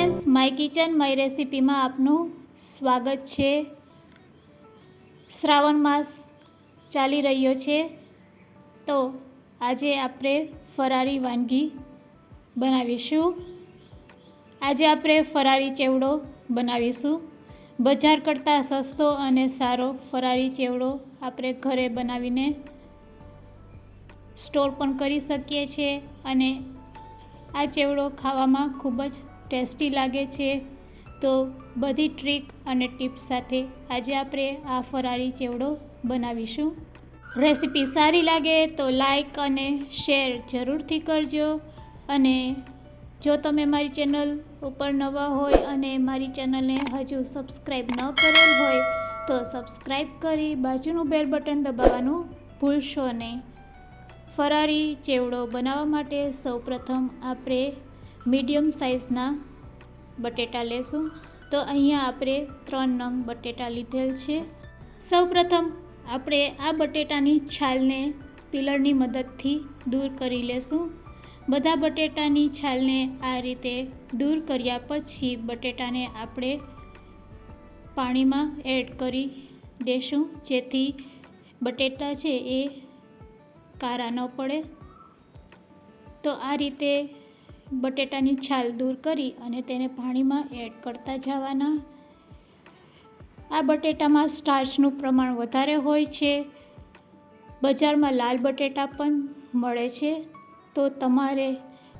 Friends, my kitchen, my રેસિપીમાં આપનું સ્વાગત છે. શ્રાવણ માસ ચાલી રહ્યો છે. તો આજે આપણે ફરારી વાનગી બનાવીશું. આજે આપણે ફરારી ચેવડો બનાવીશું. બજાર કરતાં સસ્તો અને સારો ફરારી ચેવડો આપણે ઘરે બનાવીને સ્ટોર પણ કરી શકીએ છીએ અને આ ચેવડો ખાવામાં ખૂબ જ ટેસ્ટી લાગે છે. તો બધી ટ્રીક અને ટિપ્સ સાથે આજે આપણે આ ફરાળી ચેવડો બનાવીશું. રેસીપી સારી લાગે તો લાઈક અને શેર જરૂરથી કરજો. અને જો તમે મારી ચેનલ ઉપર નવા હોય અને મારી ચેનલને હજુ સબસ્ક્રાઈબ ન કરેલ હોય તો સબસ્ક્રાઈબ કરી બાજુનું બેલ બટન દબાવવાનું ભૂલશો નહીં. ફરારી ચેવડો બનાવવા માટે સૌપ્રથમ આપણે મીડિયમ સાઇઝના બટેટા લેશું. તો અહીંયા આપણે ત્રણ નંગ બટેટા લીધેલ છે. સૌપ્રથમ આપણે આ બટેટાની છાલને પિલરની મદદથી દૂર કરી લેશું. બધા બટેટાની છાલને આ રીતે દૂર કર્યા પછી બટેટાને આપણે પાણીમાં એડ કરી દેશું. જેથી બટેટા છે એ કારા ન પડે. તો આ રીતે બટેટાની છાલ દૂર કરી અને તેને પાણીમાં એડ કરતા જવાના. આ બટેટામાં સ્ટાર્ચનું પ્રમાણ વધારે હોય છે. બજારમાં લાલ બટેટા પણ મળે છે. તો તમારે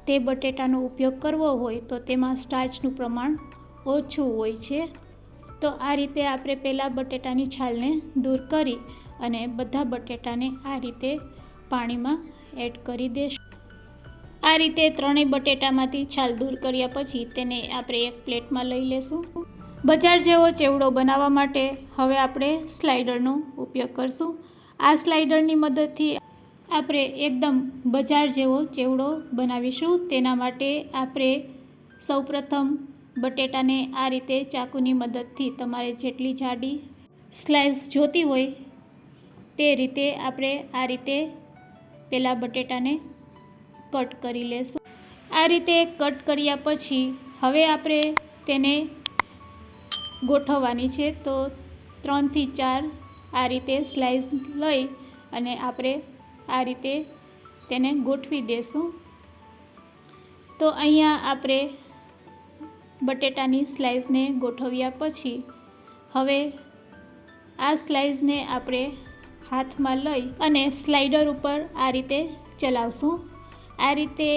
તે બટેટાનો ઉપયોગ કરવો હોય તો તેમાં સ્ટાર્ચનું પ્રમાણ ઓછું હોય છે. તો આ રીતે આપણે પહેલાં બટેટાની છાલને દૂર કરી અને બધા બટેટાને આ રીતે પાણીમાં એડ કરી દેશું. આ રીતે ત્રણેય બટેટામાંથી છાલ દૂર કર્યા પછી તેને આપણે એક પ્લેટમાં લઈ લેશું. બજાર જેવો ચેવડો બનાવવા માટે હવે આપણે સ્લાઇડરનો ઉપયોગ કરશું. આ સ્લાઇડરની મદદથી આપણે એકદમ બજાર જેવો ચેવડો બનાવીશું. તેના માટે આપણે સૌપ્રથમ બટેટાને આ રીતે ચાકુની મદદથી તમારે જેટલી જાડી સ્લાઇસ જોતી હોય તે રીતે આપણે આ રીતે પહેલાં બટેટાને કટ કરી લેશું. આ રીતે કટ કર્યા પછી હવે આપણે તેને ગોઠવવાની છે. તો ત્રણથી ચાર આ રીતે સ્લાઇસ લઈ અને આપણે આ રીતે તેને ગોઠવી દેશું. તો અહીંયા આપણે બટેટાની સ્લાઇસને ગોઠવ્યા પછી હવે આ સ્લાઇસને આપણે હાથમાં લઈ અને સ્લાઇડર ઉપર આ રીતે ચલાવશું. આ રીતે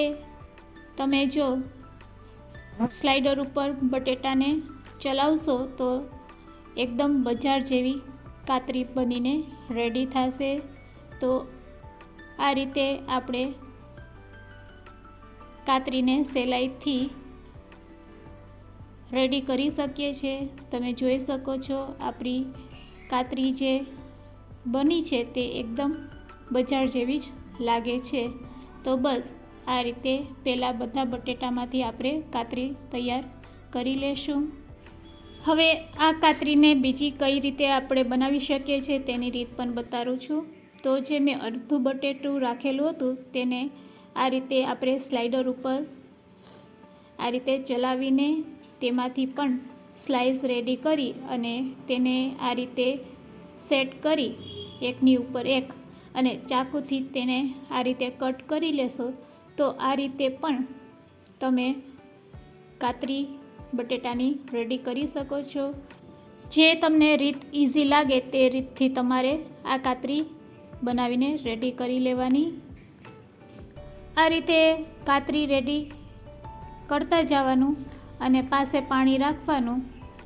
તમે જો સ્લાઇડર ઉપર બટેટાને ચલાવશો તો એકદમ બજાર જેવી કાતરી બનીને રેડી થશે. તો આ રીતે આપણે કાતરીને સહેલાઈથી રેડી કરી શકીએ છીએ. તમે જોઈ શકો છો આપણી કાતરી જે બની છે તે એકદમ બજાર જેવી જ લાગે છે. તો બસ, આ રીતે પહેલાં બધા બટેટામાંથી આપણે કાતરી તૈયાર કરી લેશું. હવે આ કાતરીને બીજી કઈ રીતે આપણે બનાવી શકીએ છીએ તેની રીત પણ બતાવું છું. તો જે મેં અડધું બટેટું રાખેલું હતું તેને આ રીતે આપણે સ્લાઇડર ઉપર આ રીતે ચલાવીને તેમાંથી પણ સ્લાઇસ રેડી કરી અને તેને આ રીતે સેટ કરી એકની ઉપર એક અને ચાકુથી તેને આ રીતે કટ કરી લેશો, તો આ રીતે પણ તમે કાતરી બટેટાની રેડી કરી શકો છો. જે તમને રીત ઇઝી લાગે તે રીતથી તમારે આ કાતરી બનાવીને રેડી કરી લેવાની. આ રીતે કાતરી રેડી કરતા જવાનું અને પાસે પાણી રાખવાનું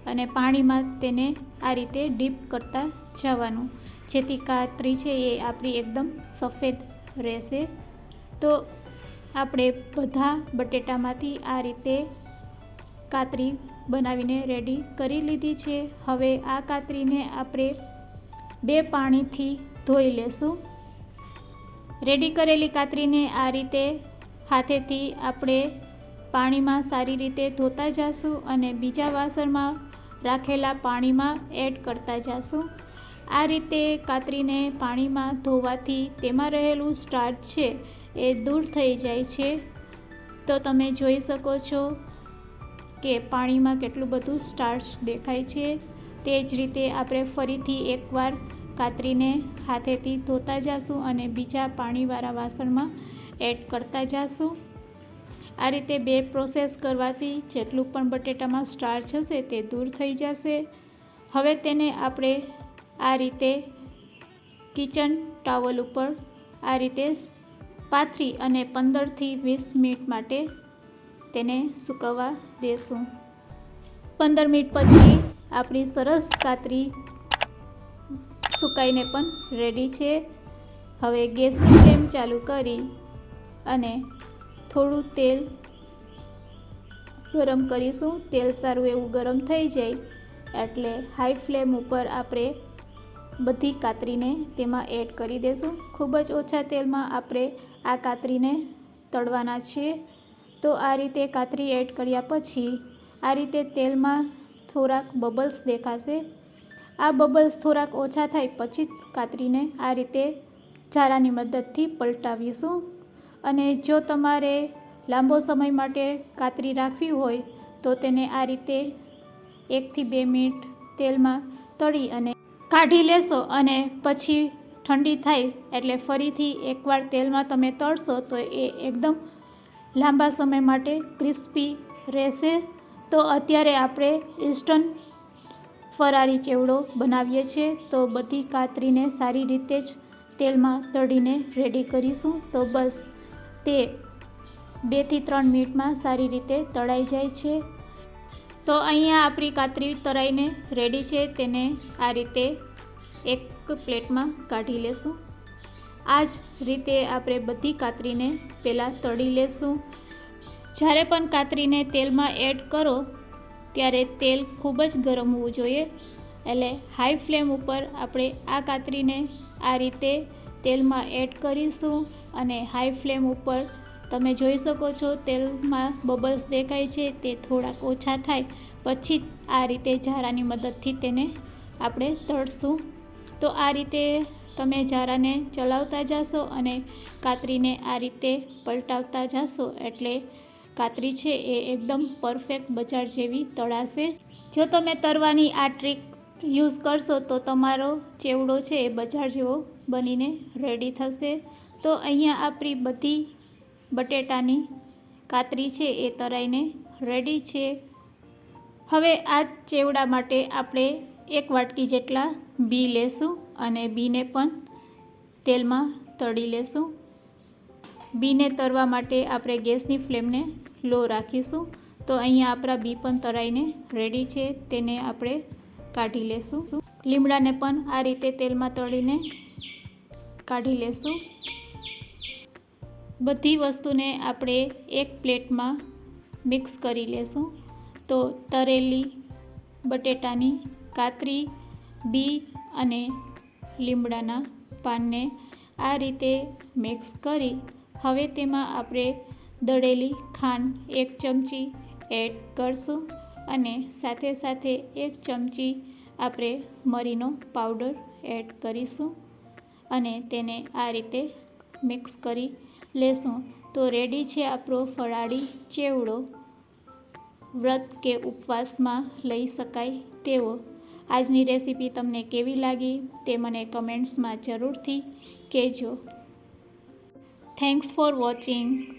અને પાણીમાં તેને આ રીતે ડીપ કરતા જવાનું. જેથી કાતરી છે એ આપણી એકદમ સફેદ રહેશે. તો આપણે બધા બટેટામાંથી આ રીતે કાતરી બનાવીને રેડી કરી લીધી છે. હવે આ કાતરીને આપણે બે પાણીથી ધોઈ લેશું. રેડી કરેલી કાતરીને આ રીતે હાથેથી આપણે પાણીમાં સારી રીતે ધોતા જાશું અને બીજા વાસણમાં રાખેલા પાણીમાં એડ કરતા જશું. આ રીતે કાતરીને પાણીમાં ધોવાથી તેમાં રહેલું સ્ટાર્ચ છે એ દૂર થઈ જાય છે. તો તમે જોઈ શકો છો કે પાણીમાં કેટલું બધું સ્ટાર્ચ દેખાય છે. તે જ રીતે આપણે ફરીથી એકવાર કાતરીને હાથેથી ધોતા જાશું અને બીજા પાણીવાળા વાસણમાં એડ કરતા જાશું. આ રીતે બે પ્રોસેસ કરવાથી જેટલું પણ બટેટામાં સ્ટાર્ચ હશે તે દૂર થઈ જશે. હવે તેને આપણે આ રીતે કિચન ટાવલ ઉપર આ રીતે પાથરી અને પંદરથી વીસ મિનિટ માટે તેને સૂકવવા દેશું. પંદર મિનિટ પછી આપણી સરસ કાતરી સુકાઈને પણ રેડી છે. હવે ગેસની ફ્લેમ ચાલુ કરી અને થોડું તેલ ગરમ કરીશું. તેલ સારું એવું ગરમ થઈ જાય એટલે હાઈ ફ્લેમ ઉપર આપણે બધી કાતરીને તેમાં એડ કરી દેશું. ખૂબ જ ઓછા તેલમાં આપણે આ કાતરીને તળવાના છીએ. તો આ રીતે કાતરી એડ કર્યા પછી આ રીતે તેલમાં થોડાક બબલ્સ દેખાશે. આ બબલ્સ થોડાક ઓછા થાય પછી જ કાતરીને આ રીતે ઝારાની મદદથી પલટાવીશું. અને જો તમારે લાંબો સમય માટે કાતરી રાખવી હોય તો તેને આ રીતે એકથી બે મિનિટ તેલમાં તળી અને કાઢી લેશો અને પછી ઠંડી થાય એટલે ફરીથી એકવાર તેલમાં તમે તળશો તો એ એકદમ લાંબા સમય માટે ક્રિસ્પી રહેશે. તો અત્યારે આપણે ઇસ્ટર્ન ફરારી ચેવડો બનાવીએ છીએ. તો બધી કાતરીને સારી રીતે જ તેલમાં તળીને રેડી કરીશું. તો બસ તે બેથી ત્રણ મિનિટમાં સારી રીતે તળાઈ જાય છે. તો અહીંયા આપણી કાતરી તળાઈને રેડી છે. તેને આ રીતે એક પ્લેટમાં કાઢી લેશું. આ જ રીતે આપણે બધી કાતરીને પહેલાં તળી લેશું. જ્યારે પણ કાતરીને તેલમાં એડ કરો, ત્યારે તેલ ખૂબ જ ગરમ હોવું જોઈએ. એટલે હાઈ ફ્લેમ ઉપર આપણે આ કાતરીને આ રીતે તેલમાં એડ કરીશું અને હાઈ ફ્લેમ ઉપર તમે જોઈ શકો છો, તેલમાં બબલ્સ દેખાય છે, તે થોડાક ઓછા થાય. પછી આ રીતે ઝારાની મદદથી તેને આપણે તળશું. તો આ રીતે તમે ઝારાને ચલાવતા જાશો અને કાતરીને આ રીતે પલટાવતા જાશો એટલે કાતરી છે એ એકદમ પરફેક્ટ બજાર જેવી તળાશે. જો તમે તરવાની આ ટ્રીક યુઝ કરશો તો તમારો ચેવડો છે એ બજાર જેવો બનીને રેડી થશે. તો અહીંયા આપણી બધી બટેટાની કાતરી છે એ તરાઈને રેડી છે. હવે આ ચેવડા માટે આપણે એક વાટકી જેટલા બી લેશું અને બીને પણ તેલમાં તળી લેશું. બીને તરવા માટે આપણે ગેસની ફ્લેમને લો રાખીશું. તો અહીંયા આપણા બી પણ તળાઈને રેડી છે, તેને આપણે કાઢી લેશું. લીમડાને પણ આ રીતે તેલમાં તળીને કાઢી લેશું. બધી વસ્તુને આપણે એક પ્લેટમાં મિક્સ કરી લેશું. તો તરેલી, બટેટાની કાતરી, બી અને લીમડાના પાનને આ રીતે મિક્સ કરી હવે તેમાં આપણે દળેલી ખાંડ એક ચમચી એડ કરશું અને સાથે સાથે એક ચમચી આપણે મરીનો પાવડર એડ કરીશું અને તેને આ રીતે મિક્સ કરી લેશું. તો રેડી છે આપણો ફરાળી ચેવડો. વ્રત કે ઉપવાસમાં લઈ શકાય તેવો. આજની રેસીપી તમને કેવી લાગી તે મને કમેન્ટ્સમાં જરૂરથી કહેજો. Thanks for watching